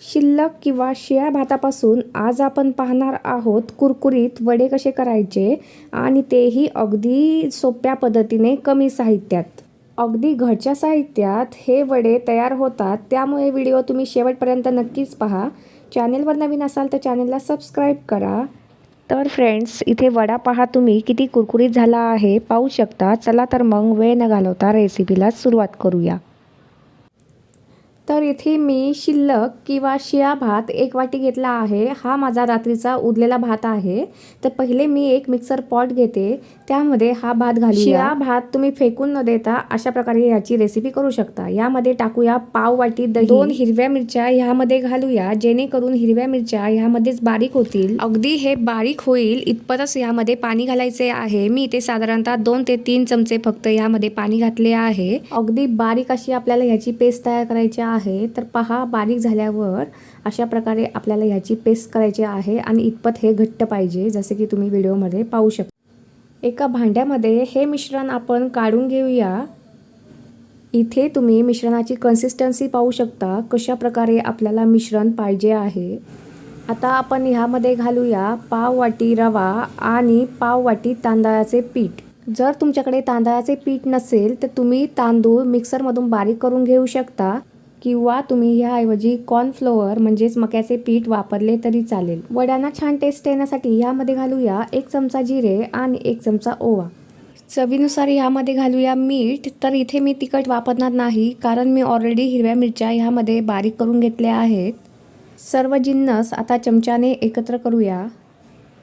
शिल्लक किंवा शिळ्या भातापासून आज आपण पाहणार आहोत कुरकुरीत वडे कसे करायचे आणि तेही अगदी सोप्या पद्धतीने कमी साहित्यात. अगदी घरच्या साहित्यात हे वडे तयार होतात त्यामुळे व्हिडिओ तुम्ही शेवटपर्यंत नक्कीच पहा. चॅनेलवर नवीन असाल तर चॅनेलला सबस्क्राईब करा. तर फ्रेंड्स इथे वडा पहा तुम्ही किती कुरकुरीत झाला आहे पाहू शकता. चला तर मग वेळ न घालवता रेसिपीला सुरुवात करूया. तर इथे मी शिल्लक किंवा शिळा भात एक वाटी घेतला आहे. हा माझा रात्रीचा उरलेला भात आहे. तर पहिले मी एक मिक्सर पॉट घेते. त्यामध्ये हा भात घालूया. शिळा भात तुम्ही फेकून न देता अशा प्रकारे याची रेसिपी करू शकता. यामध्ये टाकूया पाव वाटी दही. दोन हिरव्या मिरच्या ह्यामध्ये घालूया. जेणेकरून हिरव्या मिरच्या ह्यामध्येच बारीक होतील. अगदी हे बारीक होईल इतपतच यामध्ये पाणी घालायचे आहे. मी इथे साधारणतः दोन ते तीन चमचे फक्त यामध्ये पाणी घातले आहे. अगदी बारीक अशी आपल्याला ह्याची पेस्ट तयार करायची आहे आहे तर पहा बारीक झाल्यावर अशा प्रकारे आपल्याला ह्याची पेस्ट करायची आहे आणि इतपत हे घट्ट पाहिजे जसे की तुम्ही व्हिडिओमध्ये पाहू शकता. एका भांड्यामध्ये हे मिश्रण आपण काढून घेऊया. इथे तुम्ही मिश्रणाची कन्सिस्टन्सी पाहू शकता कशा प्रकारे आपल्याला मिश्रण पाहिजे आहे. आता आपण ह्यामध्ये घालूया पाव वाटी रवा आणि पाव वाटी तांदळाचे पीठ. जर तुमच्याकडे तांदळाचे पीठ नसेल तर तुम्ही तांदूळ मिक्सरमधून बारीक करून घेऊ शकता. किंवा तुम्ही ह्याऐवजी कॉर्नफ्लोअर म्हणजेच मक्याचे पीठ वापरले तरी चालेल. वड्यांना छान टेस्ट येण्यासाठी ह्यामध्ये घालूया एक चमचा जिरे आणि एक चमचा ओवा. चवीनुसार ह्यामध्ये घालूया मीठ. तर इथे मी तिखट वापरणार नाही कारण मी ऑलरेडी हिरव्या मिरच्या ह्यामध्ये बारीक करून घेतल्या आहेत. सर्व जिन्नस आता चमच्याने एकत्र करूया.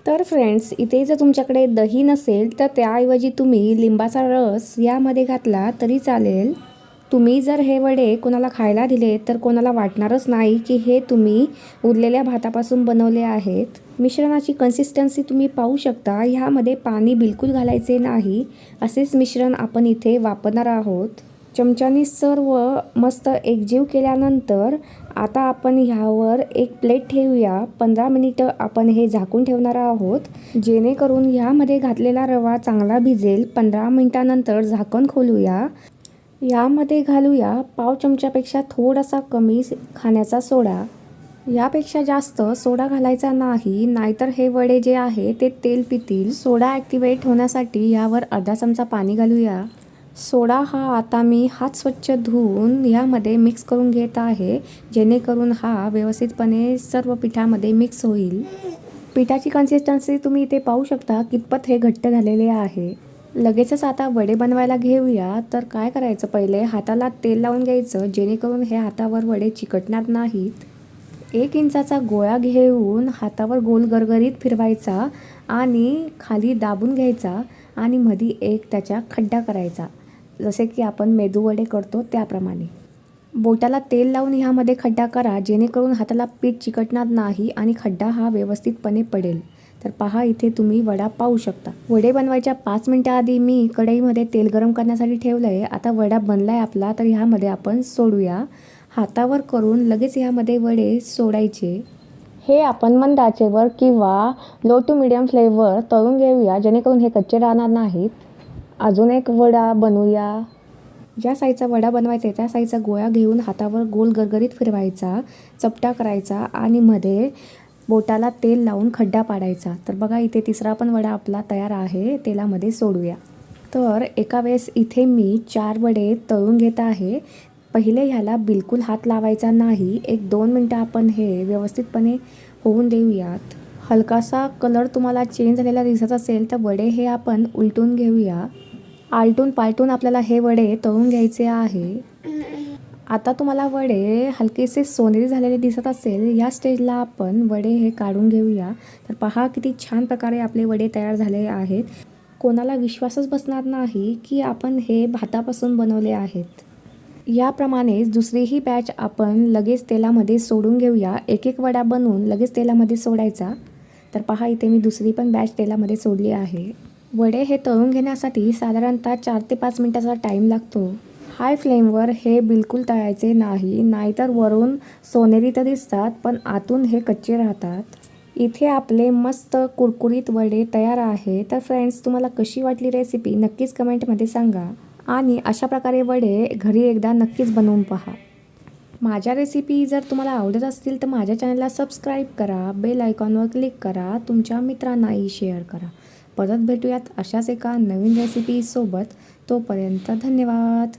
तर फ्रेंड्स इथे जर तुमच्याकडे दही नसेल तर त्याऐवजी तुम्ही लिंबाचा रस यामध्ये घातला तरी चालेल. तुम्ही जर हे वडे कोणाला खायला दिले तर कोणाला वाटणारच नाही की हे तुम्ही उरलेल्या भातापासून बनवले आहेत. मिश्रणाची कन्सिस्टन्सी तुम्ही पाहू शकता. ह्यामध्ये पाणी बिलकुल घालायचे नाही असेच मिश्रण आपण इथे वापरणार आहोत. चमच्याने सर्व मस्त एकजीव केल्यानंतर आता आपण ह्यावर एक प्लेट ठेवूया. पंधरा मिनिटं आपण हे झाकून ठेवणार आहोत. जेणेकरून ह्यामध्ये घातलेला रवा चांगला भिजेल. पंधरा मिनिटानंतर झाकण खोलूया. यामध्ये घालूया पाव चमच्यापेक्षा थोडासा कमी खाण्याचा सोडा. यापेक्षा जास्त सोडा घालायचा नाही नाहीतर हे वडे जे आहे ते तेल पितील. सोडा ॲक्टिवेट होण्यासाठी यावर अर्धा चमचा पाणी घालूया. सोडा हा आता मी हात स्वच्छ धुवून यामध्ये मिक्स करून घेत आहे जेणेकरून हा व्यवस्थितपणे सर्व पिठामध्ये मिक्स होईल. पिठाची कन्सिस्टन्सी तुम्ही इथे पाहू शकता कितपत हे घट्ट झालेले आहे. लगेचच आता वडे बनवायला घेऊया. तर काय करायचं पहिले? हाताला तेल लावून घ्यायचं जेणेकरून हे हातावर वडे चिकटणार नाहीत. एक इंचाचा गोळा घेऊन हातावर गोल गरगरीत फिरवायचा आणि खाली दाबून घ्यायचा आणि मधी एक त्याच्या खड्डा करायचा. जसे की आपण मेदूवडे करतो त्याप्रमाणे. बोटाला तेल लावून ह्यामध्ये खड्डा करा जेणेकरून हाताला पीठ चिकटणार नाही आणि खड्डा हा व्यवस्थितपणे पडेल. तर पहा इथे तुम्ही वडा पाहू शकता. वडे बनवायच्या पाच मिनटाआधी मी कढईमध्ये तेल गरम करण्यासाठी ठेवलं आहे आता वडा बनला आहे आपला तर ह्यामध्ये आपण सोडूया. हातावर करून लगेच ह्यामध्ये वडे सोडायचे. हे आपण मंद आचेवर किंवा लो टू मिडियम फ्लेवर तळून घेऊया जेणेकरून हे कच्चे राहणार नाहीत. अजून एक वडा बनवूया. ज्या साईजचा वडा बनवायचा आहे त्या साईजचा गोळा घेऊन हातावर गोल गरगरीत फिरवायचा चपटा करायचा आणि मध्ये बोटाला तेल लावून खड्डा पाडायचा. तर बघा इथे तिसरा पण वडा आपला तयार आहे. तेलामध्ये सोडूया. तर एका वेळेस इथे मी चार वडे तळून घेत आहे. पहिले ह्याला बिलकुल हात लावायचा नाही. एक दोन मिनटं आपण हे व्यवस्थितपणे होऊन देऊयात. हलकासा कलर तुम्हाला चेंज झालेला दिसत असेल तर वडे हे आपण उलटून घेऊया. आलटून पालटून आपल्याला हे वडे तळून घ्यायचे आहे. आता तुम्हाला वडे हलकेसे सोनेरी झालेले दिसत असेल या स्टेजला आपण वडे हे काढून घेऊया. तर पहा किती छान प्रकारे आपले वडे तयार झाले आहेत. कोणाला विश्वासच बसणार नाही की आपण हे भातापासून बनवले आहेत. याप्रमाणेच दुसरीही बॅच आपण लगेच तेलामध्ये सोडून घेऊया. एक एक वडा बनवून लगेच तेलामध्ये सोडायचा. तर पहा इथे मी दुसरी पण बॅच तेलामध्ये सोडली आहे. वडे हे तळून घेण्यासाठी साधारणतः चार ते पाच मिनटाचा टाईम लागतो. हाय फ्लेमवर हे बिलकुल तळायचे नाही. नाहीतर वरून सोनेरी तर दिसतात पण आतून हे कच्चे राहतात. इथे आपले मस्त कुरकुरीत वडे तयार आहे तर फ्रेंड्स तुम्हाला कशी वाटली रेसिपी नक्कीच कमेंटमध्ये सांगा. आणि अशा प्रकारे वडे घरी एकदा नक्कीच बनवून पहा. माझ्या रेसिपी जर तुम्हाला आवडत असतील तर माझ्या चॅनलला सबस्क्राईब करा. बेल आयकॉनवर क्लिक करा. तुमच्या मित्रांनाही शेअर करा. परत भेटूयात अशाच एका नवीन रेसिपीसोबत तोपर्यंत धन्यवाद.